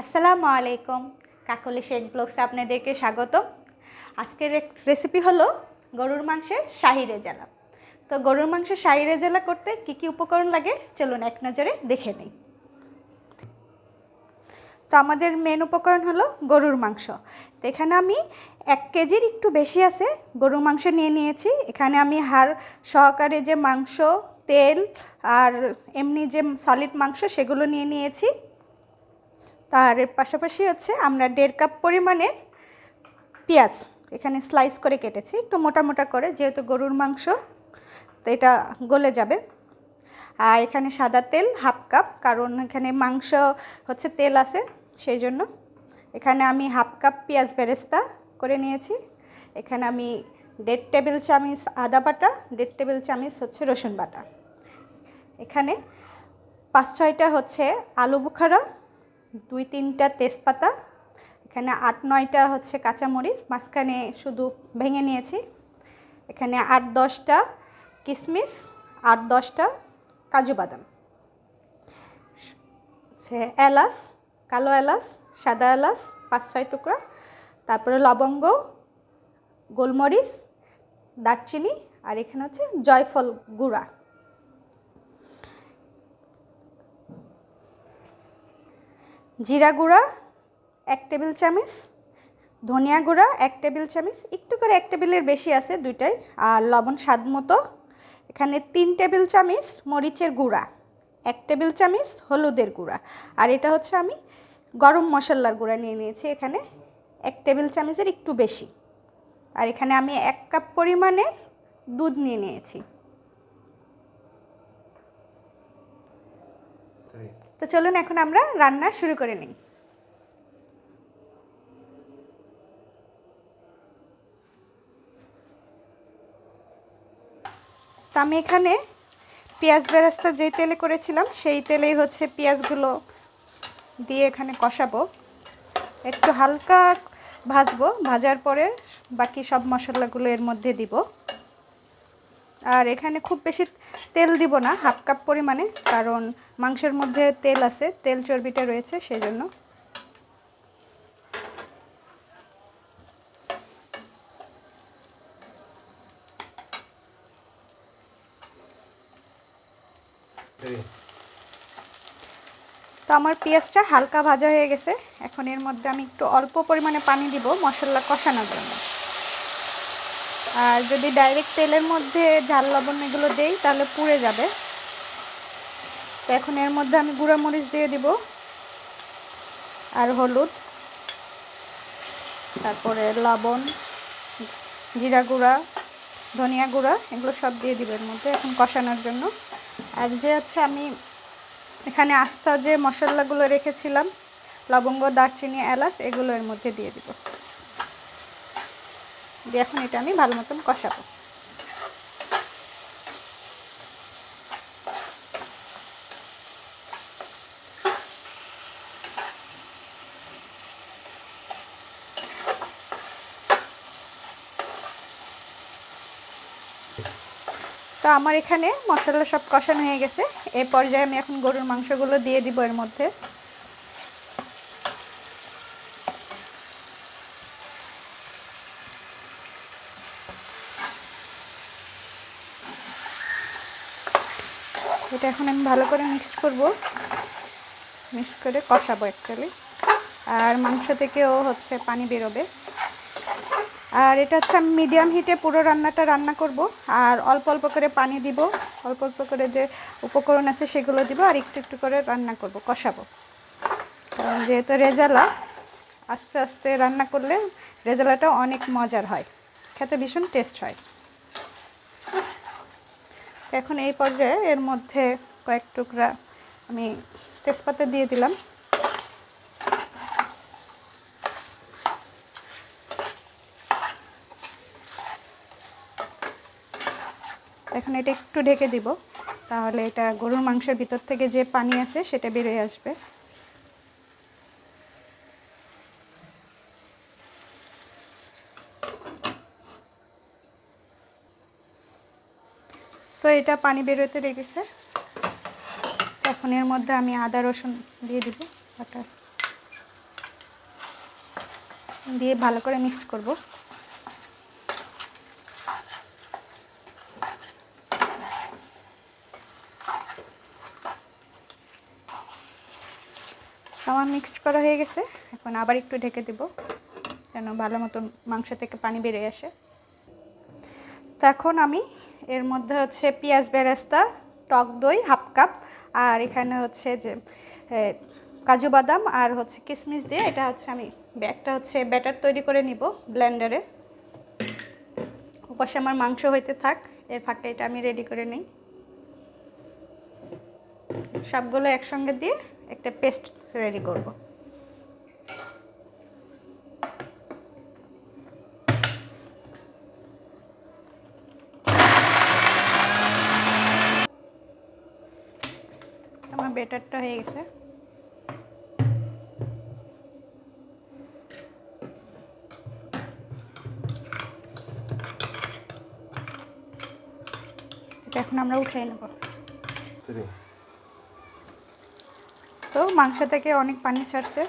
আসসালামু আলাইকুম। কাকলি শেখ ব্লগসে আপনাদেরকে স্বাগতম। আজকের রেসিপি হলো গরুর মাংসের শাহি রেজালা তো গরুর মাংসের শাহি রেজালা করতে কি কি উপকরণ লাগে চলুন এক নজরে দেখে নিই। তো আমাদের মেন উপকরণ হলো গরুর মাংস। তো এখানে আমি এক কেজির একটু বেশি আছে গরুর মাংস নিয়ে নিয়েছি। এখানে আমি হাড় সহকারে যে মাংস, তেল আর এমনি যে সলিড মাংস সেগুলো নিয়ে নিয়েছি। তার পাশাপাশি হচ্ছে আমরা দেড় কাপ পরিমাণের পেঁয়াজ এখানে স্লাইস করে কেটেছি, একটু মোটা মোটা করে, যেহেতু গরুর মাংস, তো এটা গলে যাবে। আর এখানে সাদা তেল হাফ কাপ, কারণ এখানে মাংস হচ্ছে তেল আছে, সেই জন্য। এখানে আমি হাফ কাপ পেঁয়াজ বেরেস্তা করে নিয়েছি। এখানে আমি দেড় টেবিল চামচ আদা বাটা, দেড় টেবিল চামচ হচ্ছে রসুন বাটা। এখানে পাঁচ ছয়টা হচ্ছে আলু বুখারা দুই তিনটা তেজপাতা, এখানে আট নয়টা হচ্ছে কাঁচামরিচ, মাঝখানে শুধু ভেঙে নিয়েছি। এখানে আট দশটা কিশমিশ আট দশটা কাজু বাদাম। হচ্ছে এলাচ, কালো এলাচ, সাদা এলাচ, পাঁচ ছয় টুকরা। তারপরে লবঙ্গ, গোলমরিচ, দারচিনি, আর এখানে হচ্ছে জয়ফল গুঁড়া। জিরা গুঁড়া, এক টেবিল চামচ, ধনিয়া গুঁড়া, এক টেবিল চামচ, একটু করে এক টেবিলের বেশি আছে দুইটাই, আর লবণ স্বাদ মতো। এখানে তিন টেবিল চামচ মরিচের গুঁড়া, এক টেবিল চামচ হলুদের গুঁড়া, আর এটা হচ্ছে আমি গরম মশলার গুঁড়া নিয়ে নিয়েছি এখানে, এক টেবিল চামচের একটু বেশি। আর এখানে আমি এক কাপ পরিমাণের দুধ নিয়ে নিয়েছি। তো চলুন এখন আমরা রান্না শুরু করে নিই। তো আমি এখানে পেঁয়াজ বেরাস্তা যেই তেলে করেছিলাম, সেই তেলেই হচ্ছে পেঁয়াজগুলো দিয়ে এখানে কষাবো। একটু হালকা ভাজবো, ভাজার পরে বাকি সব মশলাগুলো এর মধ্যে দিব। আর এখানে খুব বেশি তেল দিব না, হাফ কাপ পরিমাণে, কারণ মাংসের মধ্যে তেল আছে, তেল চর্বিটা রয়েছে সেই জন্য তো আমার পেঁয়াজটা হালকা ভাজা হয়ে গেছে, এখন এর মধ্যে আমি একটু অল্প পরিমাণে পানি দিব মশলা কষানোর জন্য। আর যদি ডাইরেক্ট তেলের মধ্যে ঝাল, লবণ এগুলো দেই, তাহলে পুড়ে যাবে। তো এখন এর মধ্যে আমি গুঁড়া মরিচ দিয়ে দিব আর হলুদ, তারপরে লবণ, জিরা গুঁড়া, ধনিয়া গুঁড়া, এগুলো সব দিয়ে দিব এর মধ্যে এখন কষানোর জন্য। আর যে হচ্ছে আমি এখানে আস্তা যে মশলাগুলো রেখেছিলাম, লবঙ্গ, দারচিনি, এলাচ, এগুলো এর মধ্যে দিয়ে দিব। দিয়ে এখন এটা আমি ভালো মতন কষাবো। তো আমার এখানে মশলা সব কষানো হয়ে গেছে। এই পর্যায়ে আমি এখন গরুর মাংসগুলো দিয়ে দিব এর মধ্যে। এখন আমি ভালো করে মিক্স করব। মিক্স করে কষাবো অ্যাকচুয়ালি আর মাংস থেকেও হচ্ছে পানি বেরোবে। আর এটা হচ্ছে আমি মিডিয়াম হিটে পুরো রান্নাটা রান্না করব। আর অল্প অল্প করে পানি দিব। অল্প অল্প করে যে উপকরণ আছে সেগুলো দিব আর একটু একটু করে রান্না করব, কষাবো। যেহেতু রেজালা, আস্তে আস্তে রান্না করলে রেজালাটা অনেক মজার হয়। খেতে ভীষণ টেস্ট হয়। এখন এই পর্যায়ে এর মধ্যে কয়েক টুকরা আমি তেজপাতা দিয়ে দিলাম। এখন এটা একটু ঢেকে দিব, তাহলে এটা গরুর মাংসের ভিতর থেকে যে পানি আছে সেটা বেরিয়ে আসবে। তো এটা পানি বেরোতে রেখেছে এখন এর মধ্যে আমি আদা, রসুন দিয়ে দিব বাটা দিয়ে ভালো করে মিক্স করব। আমার মিক্সড করা হয়ে গেছে। এখন আবার একটু ঢেকে দেব, যেন ভালো মতন মাংস থেকে পানি বেরিয়ে আসে। তো এখন আমি এর মধ্যে হচ্ছে পেঁয়াজ বেরেস্তা, টক দই, হাফ কাপ, আর এখানে হচ্ছে যে কাজু বাদাম আর হচ্ছে কিশমিশ দিয়ে এটা হচ্ছে আমি একটা হচ্ছে ব্যাটার তৈরি করে নিব ব্লেন্ডারে। ওপাশে আমার মাংস হইতে থাক, এর ফাঁকে এটা আমি রেডি করে নিই। সবগুলো একসঙ্গে দিয়ে একটা পেস্ট রেডি করব। বেটারটা হয়ে গেছে। এখন আমরা উঠিয়ে নেব। তো মাংস থেকে অনেক পানি ছাড়ছে।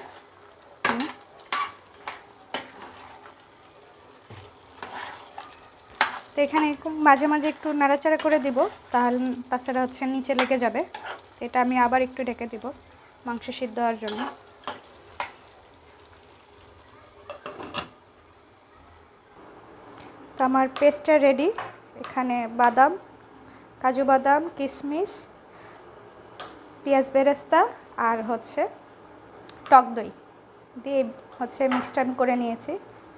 তো এখানে মাঝে মাঝে একটু নাড়াচাড়া করে দিব তাহলে তাছাড়া হচ্ছে নিচে লেগে যাবে। তো এটা আমি আবার একটু ঢেকে দিব মাংস সিদ্ধ হওয়ার জন্য। তো আমার পেস্টটা রেডি এখানে বাদাম, কাজু বাদাম কিশমিশ পেঁয়াজ বেরেস্তা আর হচ্ছে টক দই দিয়ে হচ্ছে মিক্সড আমি করে নিয়েছি।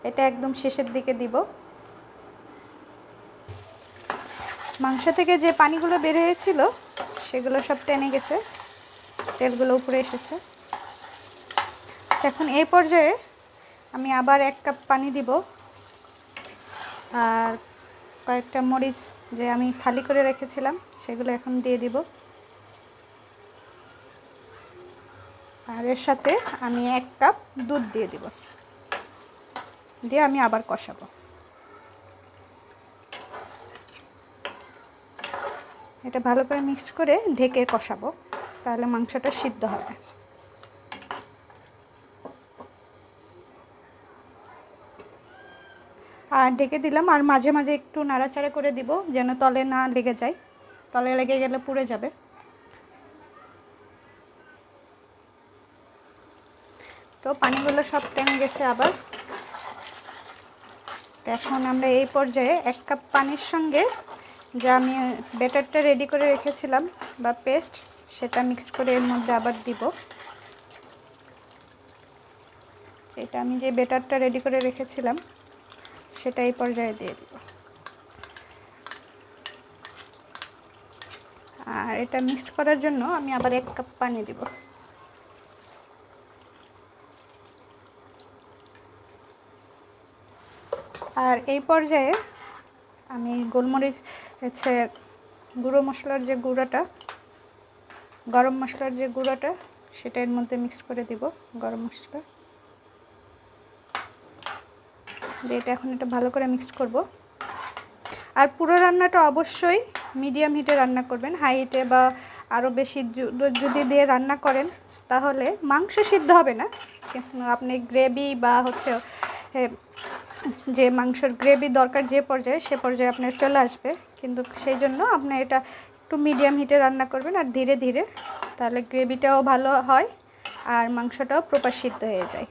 এটা একদম শেষের দিকে দিব। মাংস থেকে যে পানিগুলো বের হয়েছিল সেগুলো সব টেনে গেছে। তেলগুলো উপরে এসেছে। এখন এই পর্যায়ে আমি আবার এক কাপ পানি দিব। আর কয়েকটা মরিচ যে আমি খালি করে রেখেছিলাম, সেগুলো এখন দিয়ে দিব। আর এর সাথে আমি এক কাপ দুধ দিয়ে দিব। দিয়ে আমি আবার কষাবো। এটা ভালো করে মিক্স করে ঢেকে কষাবো, তাহলে মাংসটা সিদ্ধ হবে। আর ঢেকে দিলাম, আর মাঝে মাঝে একটু নাড়াচাড়া করে দিব যেন তলে না লেগে যায়। তলে লেগে গেলে পুড়ে যাবে। তো পানিগুলো সব টেনে গেছে আবার। এখন আমরা এই পর্যায়ে এক কাপ পানির সঙ্গে যা আমি ব্যাটারটা রেডি করে রেখেছিলাম বা পেস্ট সেটা মিক্স করে এর মধ্যে আবার দিব। এটা আমি যে ব্যাটারটা রেডি করে রেখেছিলাম, সেটা এই পর্যায়ে দিয়ে দিব। আর এটা মিক্স করার জন্য আমি আবার এক কাপ পানি দিব। আর এই পর্যায়ে আমি গোলমরিচ হচ্ছে গুঁড়ো মশলার যে গুঁড়োটা, গরম মশলার যে গুঁড়োটা, সেটা এর মধ্যে মিক্স করে দিব গরম মশলা। দিয়ে এটা এখন এটা ভালো করে মিক্স করব। আর পুরো রান্নাটা অবশ্যই মিডিয়াম হিটে রান্না করবেন হাই হিটে বা আরও বেশি যদি দিয়ে রান্না করেন, তাহলে মাংস সিদ্ধ হবে না। আপনি গ্রেভি বা হচ্ছে যে মাংসের গ্রেভি দরকার যে পর্যায়ে, সে পর্যায়ে আপনার চলে আসবে। কিন্তু সেই জন্য আপনি এটা একটু মিডিয়াম হিটে রান্না করবেন আর ধীরে ধীরে তাহলে গ্রেভিটাও ভালো হয় আর মাংসটাও প্রপার সিদ্ধ হয়ে যায়।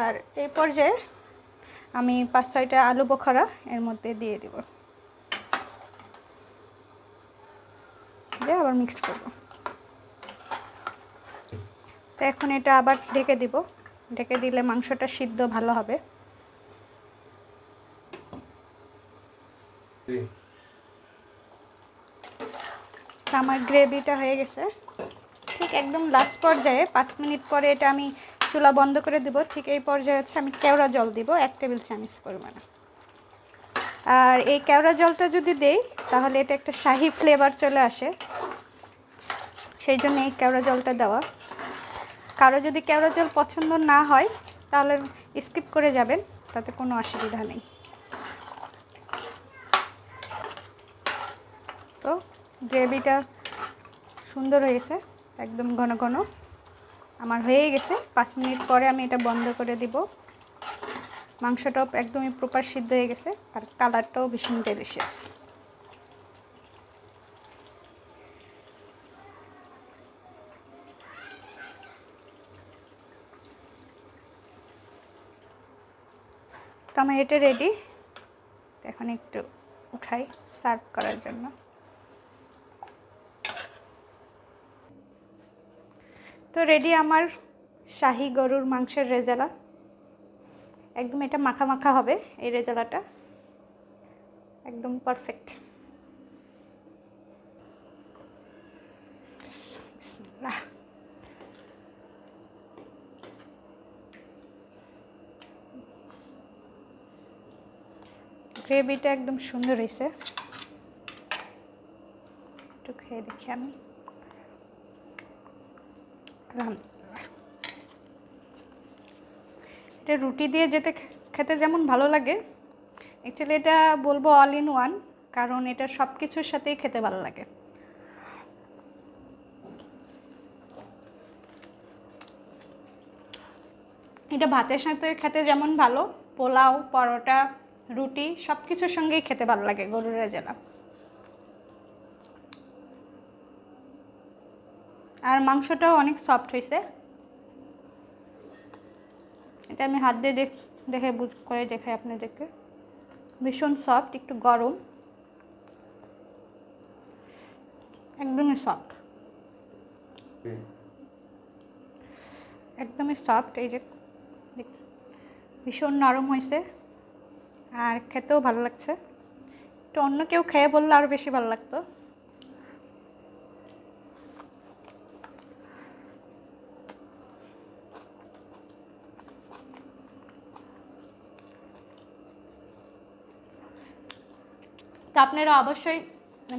আর এই পর্যায়ে আমি পাঁচ ছয়টা আলু বোখারা এর মধ্যে দিয়ে দিব। দিয়ে আবার মিক্সড করব। তো এখন এটা আবার ঢেকে দিব। ঢেকে দিলে মাংসটা সিদ্ধ ভালো হবে। আমার গ্রেভিটা হয়ে গেছে। ঠিক একদম লাস্ট পর্যায়ে পাঁচ মিনিট পরে এটা আমি চুলা বন্ধ করে দিব। ঠিক এই পর্যায়ে হচ্ছে আমি কেওড়া জল দিব এক টেবিল চামচ পরিমাণে। আর এই কেওড়া জলটা যদি দেই তাহলে এটা একটা শাহি ফ্লেভার চলে আসে। সেই জন্য এই কেওড়া জলটা দেওয়া। কারও যদি কেওড়া জল পছন্দ না হয়, তাহলে স্কিপ করে যাবেন, তাতে কোনো অসুবিধা নেই। তো গ্রেভিটা সুন্দর হয়েছে, একদম ঘন ঘন। আমার হয়ে গেছে, পাঁচ মিনিট পরে আমি এটা বন্ধ করে দিব। মাংসটাও একদমই প্রপার সিদ্ধ হয়ে গেছে, আর কালারটাও ভীষণ ডেলিশিয়াস আমার এটা রেডি এখন একটু উঠাই সার্ভ করার জন্য। তো রেডি আমার শাহি গরুর মাংসের রেজালা। একদম এটা মাখা মাখা হবে এই রেজালাটা। একদম পারফেক্ট বিসমিল্লাহ। গ্রেভিটা একদম সুন্দর হয়েছে। একটু খেয়ে দেখি আমি। এটা রুটি দিয়ে যেতে খেতে যেমন ভালো লাগে অ্যাকচুয়ালি এটা বলব অল ইন ওয়ান কারণ এটা সব কিছুর সাথেই খেতে ভালো লাগে। এটা ভাতের সাথে খেতে যেমন ভালো, পোলাও, পরোটা রুটি সব কিছুর সঙ্গেই খেতে ভালো লাগে গরুর রেজালা। আর মাংসটাও অনেক সফট হয়েছে এটা আমি হাত দিয়ে দেখ বুঝ করে দেখাই আপনাদেরকে। ভীষণ সফট একটু গরম। একদমই সফট একদমই সফট এই যে ভীষণ নরম হয়েছে আর খেতেও ভালো লাগছে। তো অন্য কেউ খেয়ে বললে আরও বেশি ভালো লাগতো। তো আপনারা অবশ্যই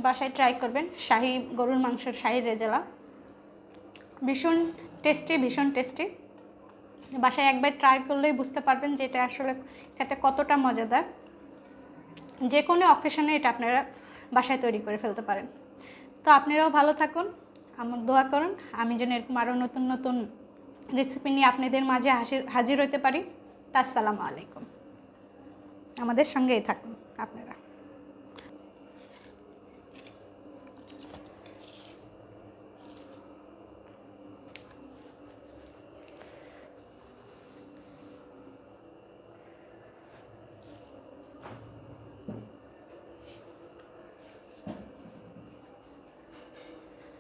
বাসায় ট্রাই করবেন শাহি গরুর মাংসের শাহি রেজালা। ভীষণ টেস্টি ভীষণ টেস্টি বাসায় একবার ট্রাই করলেই বুঝতে পারবেন যে এটা আসলে খেতে কতটা মজাদার। যে কোনো অকেশনে এটা আপনারা বাসায় তৈরি করে ফেলতে পারেন। তো আপনারাও ভালো থাকুন, আমার দোয়া করুন, আমি যেন এরকম আরও নতুন নতুন রেসিপি নিয়ে আপনাদের মাঝে হাসির হাজির হতে পারি। তা আসসালামু আলাইকুম। আমাদের সঙ্গেই থাকুন আপনারা।